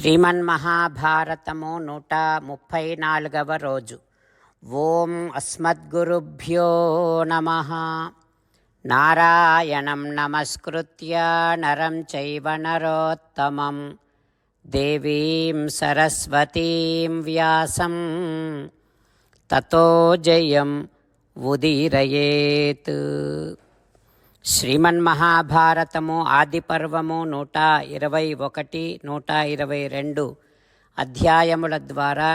శ్రీమన్మహాభారతము నూట ముప్పై నాలుగవ రోజు. ఓం అస్మద్గురుభ్యో నమ. నారాయణం నమస్కృత్య నరం చైవ నరోత్తమం. దేవీం సరస్వతీం వ్యాసం. తతో జయం ఉదీరయేత్. శ్రీమన్మహాభారతము ఆదిపర్వము నూట ఇరవై ఒకటి నూట ఇరవై రెండు అధ్యాయముల ద్వారా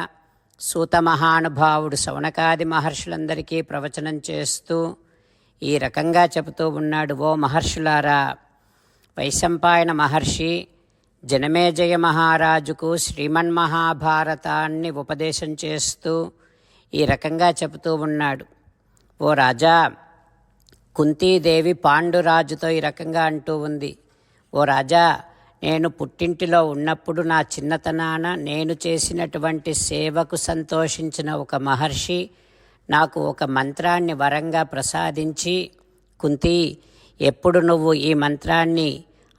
సూత మహానుభావుడు శౌనకాది మహర్షులందరికీ ప్రవచనం చేస్తూ ఈ రకంగా చెబుతూ ఉన్నాడు ఓ మహర్షులారా వైశంపాయన మహర్షి జనమేజయ మహారాజుకు శ్రీమన్మహాభారతాన్ని ఉపదేశం చేస్తూ ఈ రకంగా చెబుతూ ఉన్నాడు. ఓ రాజా కుంతీదేవి పాండురాజుతో ఈ రకంగా అంటూ ఉంది. ఓ రాజా నేను పుట్టింటిలో ఉన్నప్పుడు నా చిన్నతనాన నేను చేసినటువంటి సేవకు సంతోషించిన ఒక మహర్షి నాకు ఒక మంత్రాన్ని వరంగా ప్రసాదించి కుంతి ఎప్పుడు నువ్వు ఈ మంత్రాన్ని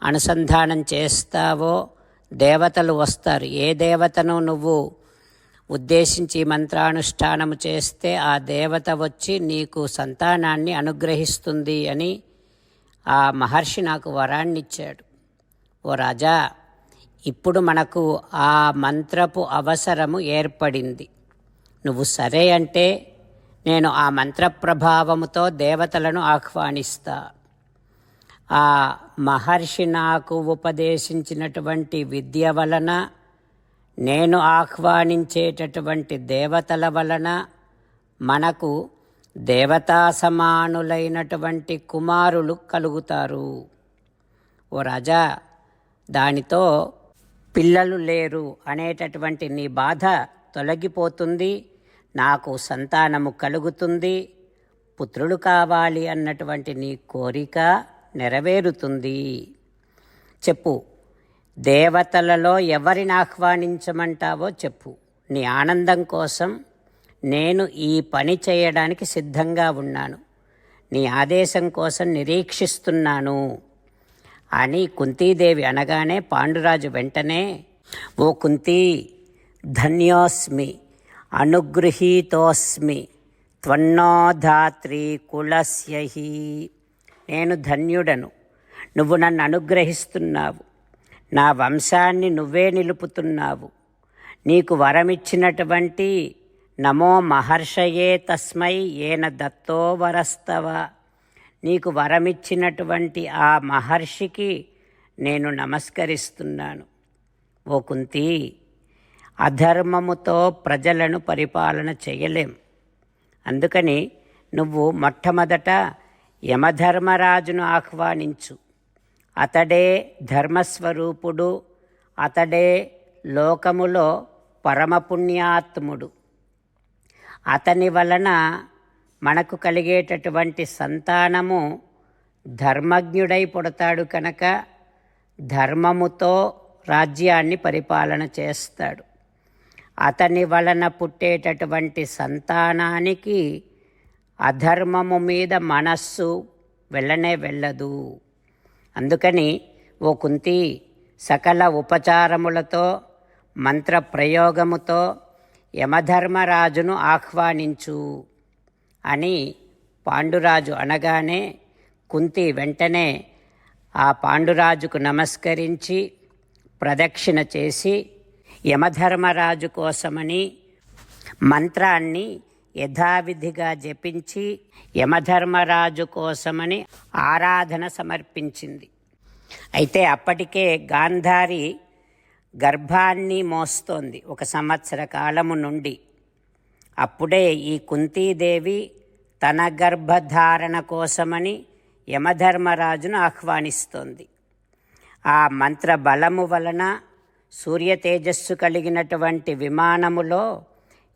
అనుసంధానం చేస్తావో దేవతలు వస్తారు. ఏ దేవతను నువ్వు ఉద్దేశించి మంత్రానుష్ఠానము చేస్తే ఆ దేవత వచ్చి నీకు సంతానాన్ని అనుగ్రహిస్తుంది అని ఆ మహర్షి నాకు వరాన్ని ఇచ్చాడు ఓ రాజా ఇప్పుడు మనకు ఆ మంత్రపు అవసరము ఏర్పడింది. నువ్వు సరే అంటే నేను ఆ మంత్ర ప్రభావముతో దేవతలను ఆహ్వానిస్తా. ఆ మహర్షి నాకు ఉపదేశించినటువంటి విద్య వలన నేను ఆహ్వానించేటటువంటి దేవతల వలన మనకు దేవతా సమానులైనటువంటి కుమారులు కలుగుతారు. ఓ రాజా దానితో పిల్లలు లేరు అనేటటువంటి నీ బాధ తొలగిపోతుంది నాకు సంతానము కలుగుతుంది పుత్రుడు కావాలి అన్నటువంటి నీ కోరిక నెరవేరుతుంది. చెప్పు దేవతలలో ఎవరిని ఆహ్వానించమంటావో చెప్పు. నీ ఆనందం కోసం నేను ఈ పని చేయడానికి సిద్ధంగా ఉన్నాను. నీ ఆదేశం కోసం నిరీక్షిస్తున్నాను. అని కుంతీదేవి అనగానే పాండురాజు వెంటనే ఓ కుంతీ ధన్యోస్మి అనుగృహీతోస్మి త్వన్నోధాత్రి కులస్యహి నేను ధన్యుడను. నువ్వు నన్ను అనుగ్రహిస్తున్నావు. నా వంశాన్ని నువ్వే నిలుపుతున్నావు. నీకు వరమిచ్చినటువంటి నమో మహర్షయే తస్మై ఏన దత్తో వరస్తవ. నీకు వరమిచ్చినటువంటి ఆ మహర్షికి నేను నమస్కరిస్తున్నాను. ఓ కుంతి అధర్మముతో ప్రజలను పరిపాలన చేయలేం. అందుకని నువ్వు మొట్టమొదట యమధర్మరాజును ఆహ్వానించు. అతడే ధర్మస్వరూపుడు అతడే లోకములో పరమపుణ్యాత్ముడు. అతని వలన మనకు కలిగేటటువంటి సంతానము ధర్మజ్ఞుడై పుడతాడు కనుక ధర్మముతో రాజ్యాన్ని పరిపాలన చేస్తాడు. అతని వలన పుట్టేటటువంటి సంతానానికి అధర్మము మీద మనస్సు వెళ్ళనే వెళ్ళదు. అందుకని ఓ కుంతి సకల ఉపచారములతో మంత్ర ప్రయోగముతో యమధర్మరాజును ఆహ్వానించు అని పాండురాజు అనగానే కుంతి వెంటనే ఆ పాండురాజుకు నమస్కరించి ప్రదక్షిణ చేసి యమధర్మరాజు కోసమని మంత్రాన్ని యథావిధిగా జపించి యమధర్మరాజు కోసమని ఆరాధన సమర్పించింది. అయితే అప్పటికే గాంధారి గర్భాన్ని మోస్తోంది ఒక సంవత్సర కాలము నుండి. అప్పుడే ఈ కుంతీదేవి తన గర్భధారణ కోసమని యమధర్మరాజును ఆహ్వానిస్తోంది. ఆ మంత్ర బలము వలన సూర్యతేజస్సు కలిగినటువంటి విమానములో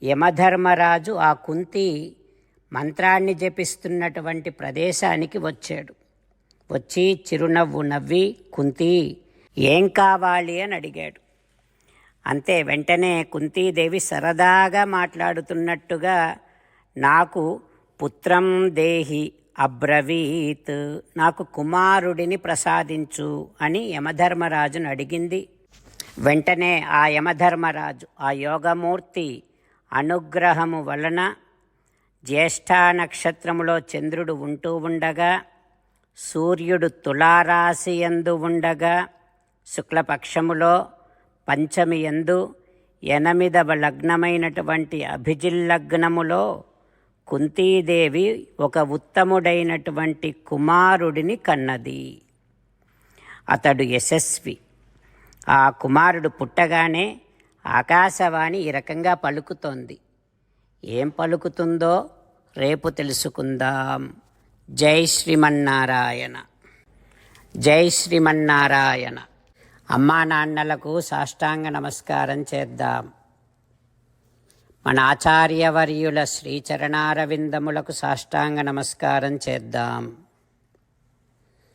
యమధర్మరాజు ఆ కుంతి మంత్రాన్ని జపిస్తున్నటువంటి ప్రదేశానికి వచ్చాడు. వచ్చి చిరునవ్వు నవ్వి కుంతి ఏం కావాలి? అని అడిగాడు. అంతే వెంటనే కుంతీదేవి సరదాగా మాట్లాడుతున్నట్టుగా నాకు పుత్రం దేహి అబ్రవీత్ నాకు కుమారుడిని ప్రసాదించు అని యమధర్మరాజును అడిగింది. వెంటనే ఆ యమధర్మరాజు ఆ యోగమూర్తి అనుగ్రహము వలన జ్యేష్ఠ నక్షత్రములో చంద్రుడు ఉంటూ ఉండగా సూర్యుడు తులారాశి ఎందు ఉండగా శుక్లపక్షములో పంచమి ఎందు ఎనిమిదవ లగ్నమైనటువంటి అభిజిల్లగ్నములో కుంతీదేవి ఒక ఉత్తముడైనటువంటి కుమారుడిని కన్నది. అతడు యశస్వి. ఆ కుమారుడు పుట్టగానే ఆకాశవాణి ఈ రకంగా పలుకుతోంది. ఏం పలుకుతుందో రేపు తెలుసుకుందాం. జై శ్రీమన్నారాయణ. జై శ్రీమన్నారాయణ. అమ్మా నాన్నలకు సాష్టాంగ నమస్కారం చేద్దాం. మన ఆచార్యవర్యుల శ్రీచరణారవిందములకు సాష్టాంగ నమస్కారం చేద్దాం.